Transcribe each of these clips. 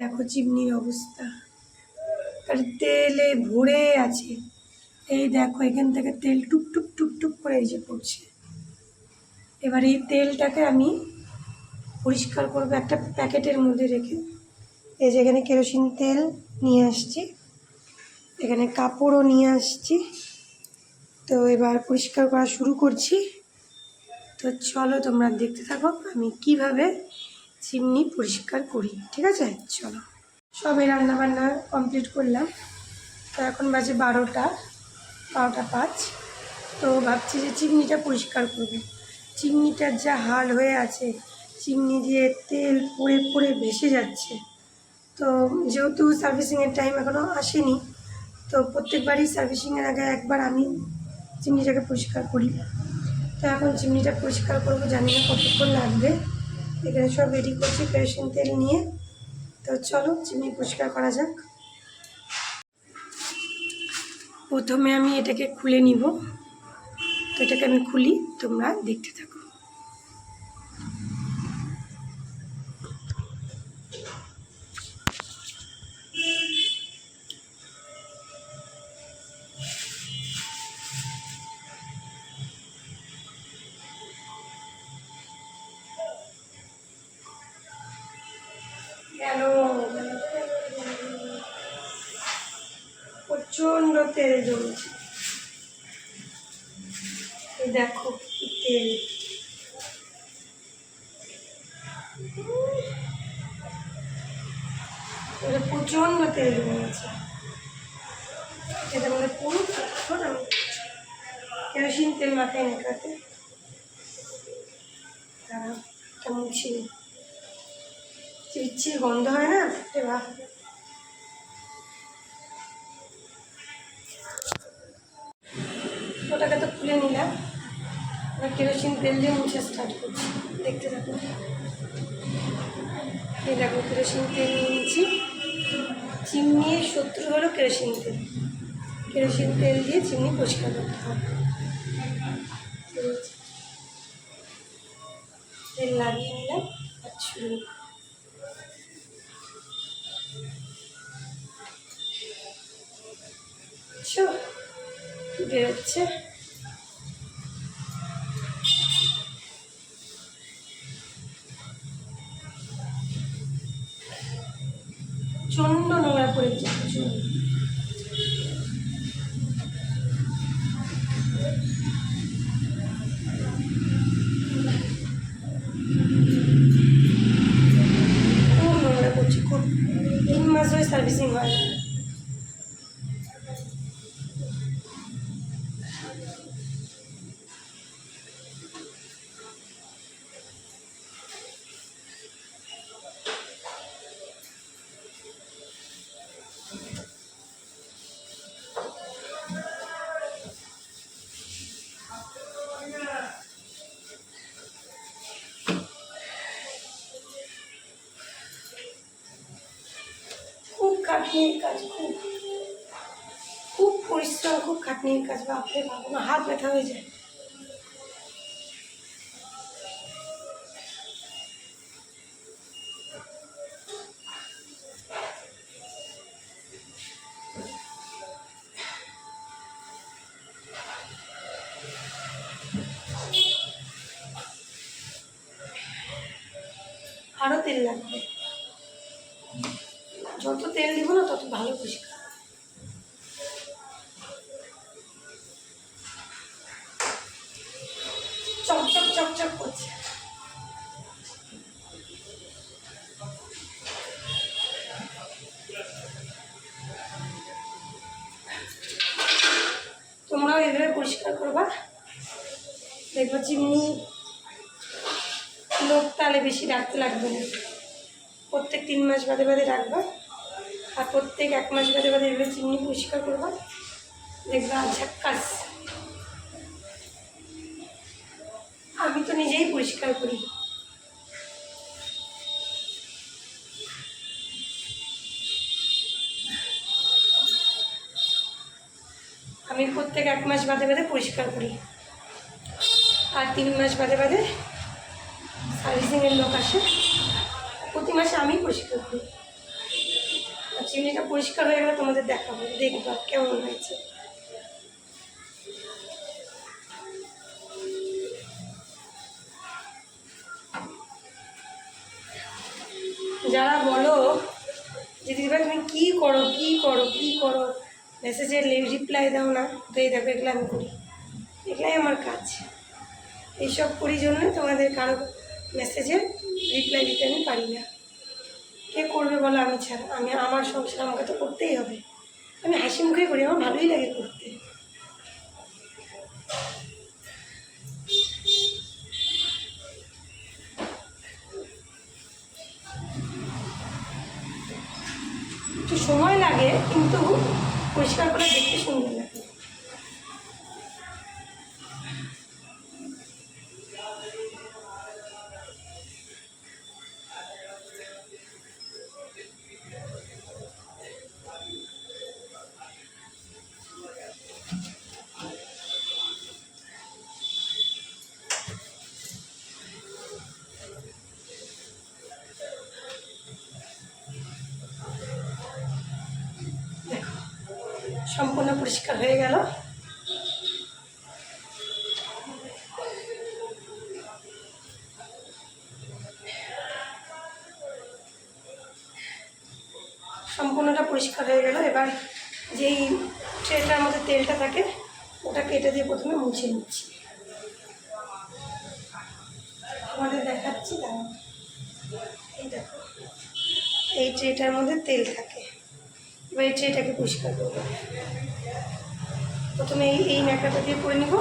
দেখো চিমনির অবস্থা। আর তেলে ভরে আছে। এই দেখো, এখান থেকে তেল টুক টুক টুক টুক করে এই যে পড়ছে। এবার এই তেলটাকে আমি পরিষ্কার করব একটা প্যাকেটের মধ্যে রেখে। এই যে এখানে কেরোসিন তেল নিয়ে আসছি। এখানে কাপড়ও নিয়ে আসছি। তো এবার পরিষ্কার করা শুরু করছি। তো চলো তোমরা দেখতে থাকো আমি কীভাবে চিমনি পরিষ্কার করি, ঠিক আছে? চলো। সবে রান্না বান্না কমপ্লিট করলাম। তো এখন বাজে বারোটা বারোটা পাঁচ। তো ভাবছি যে চিমনিটা পরিষ্কার করব। চিমনিটার যা হাল হয়ে আছে, চিমনি দিয়ে তেল পড়ে পড়ে ভেসে যাচ্ছে। তো যেহেতু সার্ভিসিংয়ের টাইম এখনও আসেনি, তো প্রত্যেকবারই সার্ভিসিংয়ের আগে একবার আমি চিমনিটাকে পরিষ্কার করি। তো এখন চিমনিটা পরিষ্কার করব, জানি না কতক্ষণ লাগবে। এখানে সব রেডি করছি কেরোসিন তেল নিয়ে। তো চলো, চিনি পরিষ্কার করা যাক। প্রথমে আমি এটাকে খুলে নিব। তো এটাকে আমি খুলি, তোমরা দেখতে থাকো। প্রচণ্ড তেল জমেছে। দেখো তেল। প্রচণ্ড তেল জমেছে। এটা মানে পুরো কেরোসিন তেল মাথায় নেকাতে কেমন ছিল চিরচির গন্ধ হয় না? এবার ওটাকে তো খুলে নিলাম। এবার কেরোসিন তেল দিয়ে মুছে স্টার্ট করছি। দেখতে থাকো এই দেখো কেরোসিন তেল নিয়েছি। চিমনির শত্রু হলো কেরোসিন তেল। কেরোসিন তেল দিয়ে চিমনি পরিষ্কার করতে হবে। তেল লাগিয়ে নিলাম, আর বেরোচ্ছে। প্রচণ্ড নোংরা পড়েছে প্রচণ্ড খুব নোংরা করছে খুব তিন মাস ধরে সার্ভিসিং হয়। খাটনির কাজ খুব খুব পরিশ্রম খুব খাটনির কাজ। বাপরে বাপ হাত ব্যথা হয়ে যায়। যত তেল দিব না তত ভালো পরিষ্কার চকচক চকচক করছে। তোমরাও এভাবে পরিষ্কার করবা। দেখব চিমনি লোক তাহলে বেশি রাখতে লাগবে না। প্রত্যেক তিন মাস বাদে বাদে রাখবা। আর প্রত্যেক এক মাস বাদে বাদে এভাবে চিমনি পরিষ্কার করবা দেখবা ঝাক্কাস। আমি তো নিজেই পরিষ্কার করি। আমি প্রত্যেক এক মাস বাদে বাদে পরিষ্কার করি। আর তিন মাস বাদে বাদে সার্ভিসিংয়ের লোক আসে। প্রতি মাসে আমি পরিষ্কার করি। পরিষ্কার হয়ে গেলে তোমাদের দেখাবো, দেখবা কেমন হয়েছে। যারা বলো যে দিদিভাই, তুমি কী করো কী করো কী করো? মেসেজের রিপ্লাই দাও না। তো এই দেখো, এগুলো আমি করি। এগুলাই আমার কাজ। এইসব করি জন্য তোমাদের কারও মেসেজের রিপ্লাই দিতে আমি পারি না। কে করবে বলো? আমি ছাড়া, আমি আমার সংসার আমাকে তো করতেই হবে। আমি হাসি মুখে করি, আমার ভালোই লাগে করতে। একটু সময় লাগে, কিন্তু পরিষ্কার করে দেখতে সুন্দর লাগে। পরিষ্কার হয়ে গেল। সম্পূর্ণটা পরিষ্কার হয়ে গেল। এবার যেই ট্রেটার মধ্যে তেলটা থাকে, ওটা কেটে দিয়ে প্রথমে মুছে নিচ্ছি। আমাদের দেখাচ্ছি। এই দেখো, এই ট্রেটার মধ্যে তেল থাকে। এই ট্রেটাকে পরিষ্কার করব। প্রথমে এই এই ন্যাকড়াটা দিয়ে করে নেব।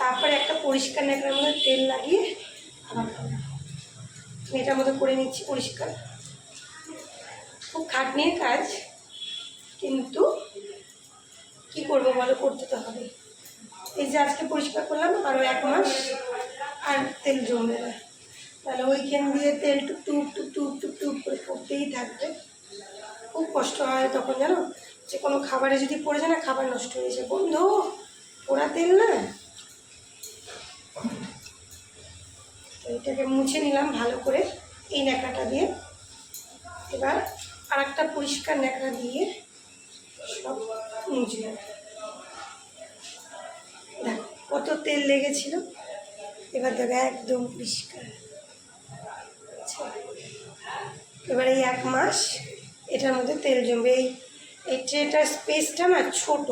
তারপরে একটা পরিষ্কার ন্যাকড়ার মধ্যে তেল লাগিয়ে আবার। এটার মধ্যে করে নিচ্ছি পরিষ্কার। খুব খাটনির কাজ, কিন্তু কি করব বলো, করতে তো হবে। এই যে আজকে পরিষ্কার করলাম আরও এক মাস আর তেল জমবে না। তাহলে ওইখান দিয়ে তেল টুক টুক টুক টুক টুক টুক করে পড়তেই থাকবে। খুব কষ্ট হয় তখন জানো? যে কোনো খাবারে যদি পড়ে যায় না, খাবার নষ্ট হয়ে যায়। বন্ধু, পোড়া তেল না? তো এটাকে মুছে নিলাম ভালো করে এই ন্যাকড়াটা দিয়ে। এবার আর একটা পরিষ্কার ন্যাকড়া দিয়ে সব মুছলাম। দেখ, কত তেল লেগেছিল। এবার দেখো, একদম পরিষ্কার। আচ্ছা। এবার এই এক মাস এটার মধ্যে তেল জমবে। এই এই ট্রেটার স্পেসটা না ছোট,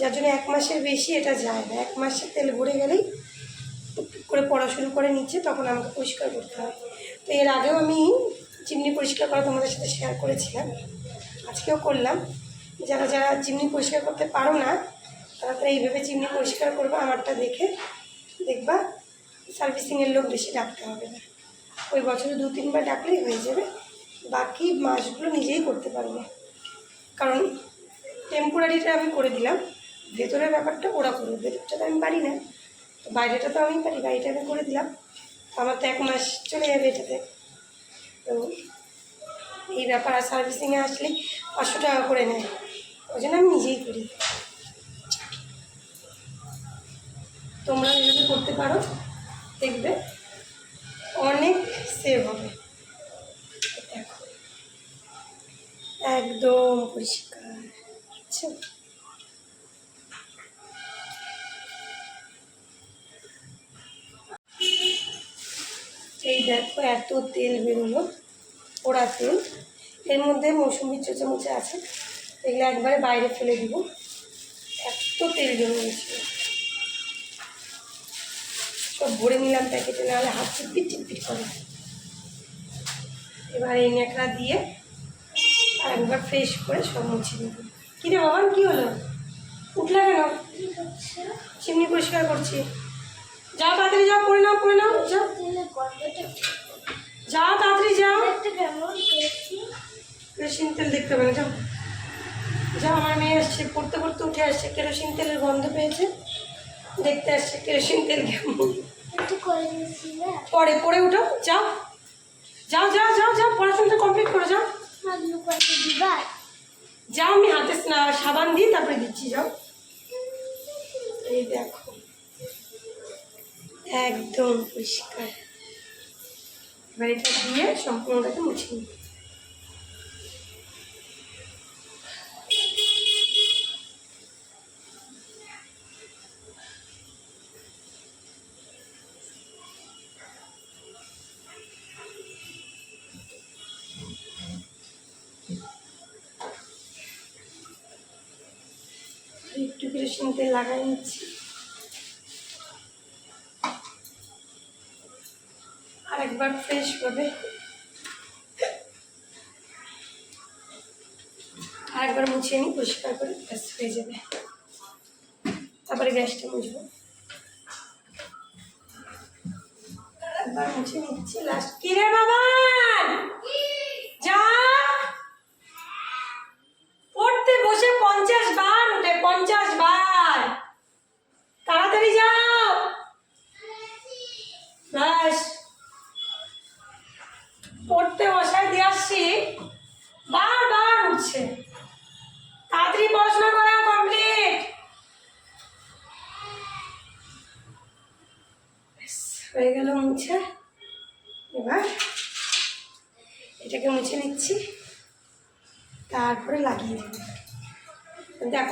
যার জন্য এক মাসের বেশি এটা যায় না। এক মাসে তেল ভরে গেলেই করে পড়া শুরু করে নিচ্ছে তখন আমাকে পরিষ্কার করতে হয়। তো এর আগেও আমি চিমনি পরিষ্কার করা তোমাদের সাথে শেয়ার করেছিলাম। আজকেও করলাম। যারা যারা চিমনি পরিষ্কার করতে পারো না তারা তো এইভাবে চিমনি পরিষ্কার করবে, আমারটা দেখে দেখবা। সার্ভিসিংয়ের লোক বেশি ডাকতে হবে না। ওই বছরে দু তিনবার ডাকলেই হয়ে যাবে। বাকি মাসগুলো নিজেই করতে পারবে। কারণ টেম্পোরারিটা আমি করে দিলাম, ভেতরের ব্যাপারটা ওরা করবে ভেতরটা তো আমি পারি না। তো বাইরেটা তো আমি পারি বাড়িটা আমি করে দিলাম। আমার তো এক মাস চলে যাবে এটাতে। তো এই ব্যাপার, আর সার্ভিসিংয়ে আসলে পাঁচশো টাকা করে নেয়। ওই জন্য আমি নিজেই করি। তোমরা এভাবে করতে পারো, দেখবে অনেক সেভ হবে। একদম পরিষ্কার। আচ্ছা। এই দেখো এত তেল বেরোলো পোড়া তেল এর মধ্যে মৌসুমির চোচামুচে আছে, এগুলো একবারে বাইরে ফেলে দিব। এত তেল জমে গেছিল সব ভরে নিলাম প্যাকেটে, নাহলে হাত চিপিট চিপিট করে। এবার এই ন্যাকড়া দিয়ে একবার ফ্রেশ করে সব মুছে নেব। কী রে বাবান কী হলো? উঠলা কেন? চিমনি পরিষ্কার করছি। যা তাড়াতাড়ি যাও পড়ে নাও পড়ে নাও। যাও যাও তাড়াতাড়ি যাও। কেরোসিন তেল দেখতে না, যাও। যা আমার মেয়ে আসছে পড়তে পড়তে উঠে আসছে। কেরোসিন তেলের গন্ধ পেয়েছে। দেখতে আসছে কেরোসিন তেল কেমন। পরে পরে উঠো যাও যাও যাও যাও যাও পড়াশোনাটা কমপ্লিট করে যাও যাও, আমি হাতে সাবান দিয়ে তারপরে দিচ্ছি, যাও। এই দেখো। একদম পরিষ্কার। এবার এটা দিয়ে সম্পূর্ণটাকে মুছে নিই তেল লাগাই নিচ্ছি। আর একবার ফ্রেশ হবে আর একবার মুছিয়ে নিই, পরিষ্কার করে ব্যাস হয়ে যাবে। তারপরে গ্যাসটা মুছবো। একবার মুছে নিচ্ছি লাস্ট কিরে বাবা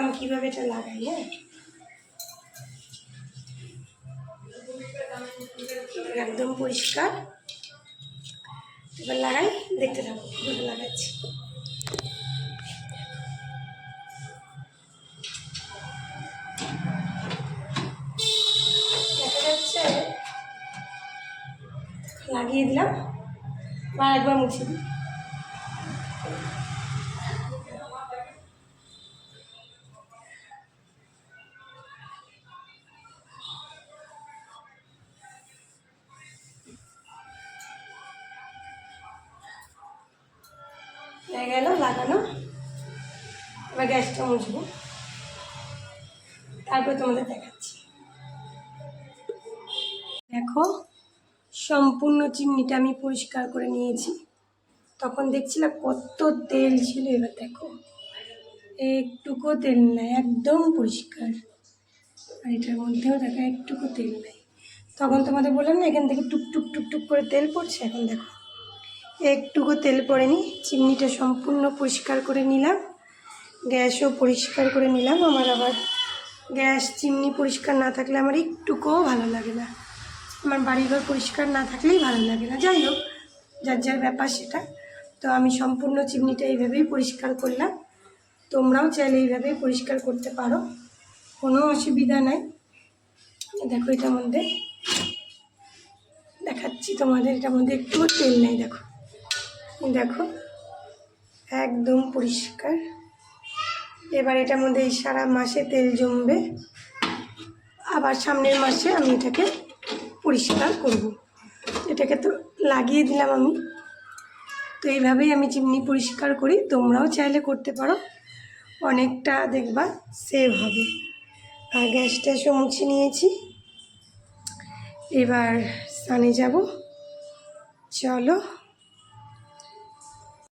আমি কীভাবে এটা লাগাই হ্যাঁ? একদম পরিষ্কার। এবার লাগাই, দেখতে থাকো কীভাবে লাগাচ্ছি। লাগিয়ে দিলাম। বা একবার মুছে দিই। হয়ে গেল, লাগানো। এবার গ্যাসটা মুছবো। তারপর তোমাদের দেখাচ্ছি। দেখো, সম্পূর্ণ চিমনিটা আমি পরিষ্কার করে নিয়েছি। তখন দেখছিলাম কত তেল ছিল, এবার দেখো। একটুকু তেল নাই, একদম পরিষ্কার। আর এটার মধ্যেও দেখো একটুকু তেল নাই। তখন তোমাদের বললাম না, এখান থেকে টুক টুক টুক টুক করে তেল পড়ছে? এখন দেখো। একটুকু তেল পড়েনি চিমনিটা সম্পূর্ণ পরিষ্কার করে নিলাম, গ্যাসও পরিষ্কার করে নিলাম আমার আবার। গ্যাস, চিমনি পরিষ্কার না থাকলে আমার একটুকুও ভালো লাগে না। আমার বাড়িঘর পরিষ্কার না থাকলেই ভালো লাগে না। যাই হোক, যার যার ব্যাপার সেটা। তো আমি সম্পূর্ণ চিমনিটা এইভাবেই পরিষ্কার করলাম। তোমরাও চাইলে এইভাবেই পরিষ্কার করতে পারো। কোনো অসুবিধা নাই। দেখো এটার মধ্যে, দেখাচ্ছি তোমাদের এটার মধ্যে একটু তেল নেই, দেখো। দেখো, একদম পরিষ্কার। এবার এটার মধ্যে সারা মাসে তেল জমবে। আবার সামনের মাসে আমি এটাকে পরিষ্কার করব। এটাকে তো লাগিয়ে দিলাম আমি। তো এইভাবেই আমি চিমনি পরিষ্কার করি। তোমরাও চাইলে করতে পারো। অনেকটা দেখবা সেভ হবে। আর গ্যাস ট্যাসও মুছে নিয়েছি। এবার স্নানে যাব। চলো।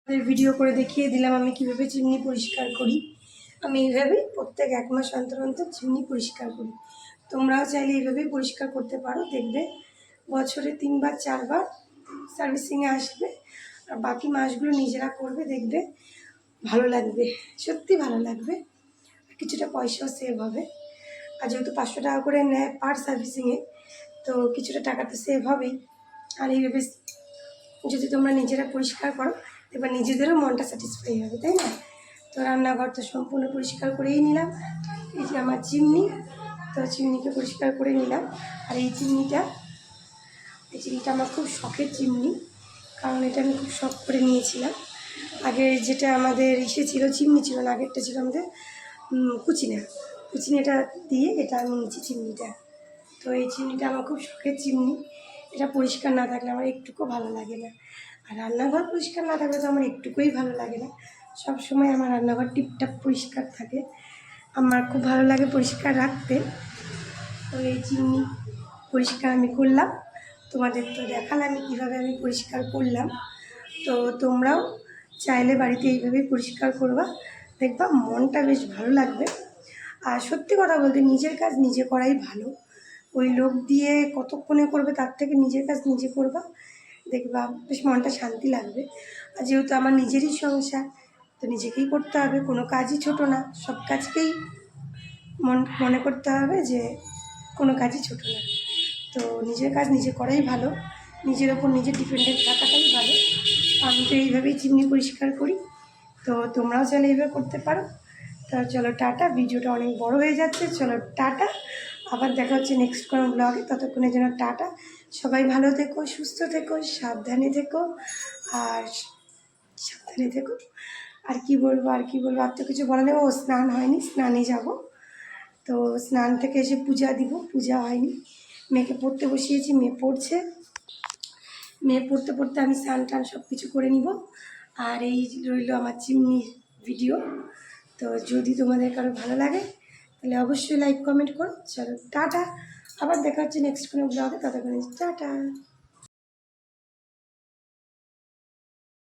ভিডিও করে দেখিয়ে দিলাম আমি কীভাবে চিমনি পরিষ্কার করি। আমি এইভাবেই প্রত্যেক এক মাস অন্তর অন্তর চিমনি পরিষ্কার করি। তোমরাও চাইলে এইভাবেই পরিষ্কার করতে পারো, দেখবে বছরে তিনবার, চারবার সার্ভিসিংয়ে আসবে আর বাকি মাসগুলো নিজেরা করবে, দেখবে ভালো লাগবে, সত্যি ভালো লাগবে। কিছুটা পয়সাও সেভ হবে। আর যেহেতু পাঁচশো টাকা করে নেয় পার সার্ভিসিংয়ে তো কিছুটা টাকা তো সেভ হবেই। আর এইভাবে যদি তোমরা নিজেরা পরিষ্কার করো এবার নিজেদেরও মনটা স্যাটিসফাই হবে, তাই না? তো রান্নাঘর তো সম্পূর্ণ পরিষ্কার করেই নিলাম। এই যে আমার চিমনি, তো চিমনিকে পরিষ্কার করে নিলাম। আর এই চিমনিটা এই চিমনিটা আমার খুব শখের চিমনি, কারণ এটা আমি খুব শখ করে নিয়েছিলাম। আগে যেটা আমাদের ইসে ছিল, চিমনি ছিল না, আগেরটা ছিল আমাদের কুচিনা। কুচিনাটা দিয়ে এটা আমি নিয়েছি চিমনিটা। তো এই চিমনিটা আমার খুব শখের চিমনি। এটা পরিষ্কার না থাকলে আমার একটুকু ভালো লাগে না। আর রান্নাঘর পরিষ্কার না থাকলে তো আমার একটুকুই ভালো লাগে না। সব সময় আমার রান্নাঘর টিপটাপ পরিষ্কার থাকে। আমার খুব ভালো লাগে পরিষ্কার রাখতে। তো এই চিমনি পরিষ্কার আমি করলাম। তোমাদের তো দেখালাম আমি কীভাবে আমি পরিষ্কার করলাম। তো তোমরাও চাইলে বাড়িতে এইভাবেই পরিষ্কার করবা। দেখবা মনটা বেশ ভালো লাগবে। আর সত্যি কথা বলতে নিজের কাজ নিজে করাই ভালো। ওই লোক দিয়ে কতক্ষণে করবে তার থেকে নিজের কাজ নিজে করবা। দেখবা বেশ মনটা শান্তি লাগবে। আর যেহেতু আমার নিজেরই সংসার, তো নিজেকেই করতে হবে, কোনো কাজই ছোট না। সব কাজকেই মন, মনে করতে হবে যে কোনো কাজই ছোট না। তো নিজের কাজ নিজে করাই ভালো। নিজের ওপর নিজে ডিপেন্ডেন্ট থাকাটাই ভালো। আমি তো এইভাবেই চিমনি পরিষ্কার করি। তো তোমরাও চাইলে এইভাবে করতে পারো। তা চলো টাটা, ভিডিওটা অনেক বড় হয়ে যাচ্ছে। চলো টাটা। আবার দেখা হচ্ছে নেক্সট কোনো ব্লগে ততক্ষণের জন্য টাটা। সবাই ভালো থেকো, সুস্থ থেকো, সাবধানে থেকো, আর সাবধানে থেকো। আর কি বলব, আর কি বলব, আর তো কিছু বলা নেই। ও স্নান হয়নি, স্নানে যাব। তো স্নান থেকে এসে পূজা দিব, পূজা হয়নি। মেয়েকে পড়তে বসিয়েছি, মেয়ে পড়ছে। মেয়ে পড়তে পড়তে আমি স্নান টান সব কিছু করে নিব। আর এই রইল আমার চিমনি ভিডিও। তো যদি তোমাদের কারও ভালো লাগে, তাহলে অবশ্যই লাইক কমেন্ট করো। চলো, টাটা। আবার দেখা হচ্ছে নেক্সট কোনো ব্লগে ততক্ষণ টাটা।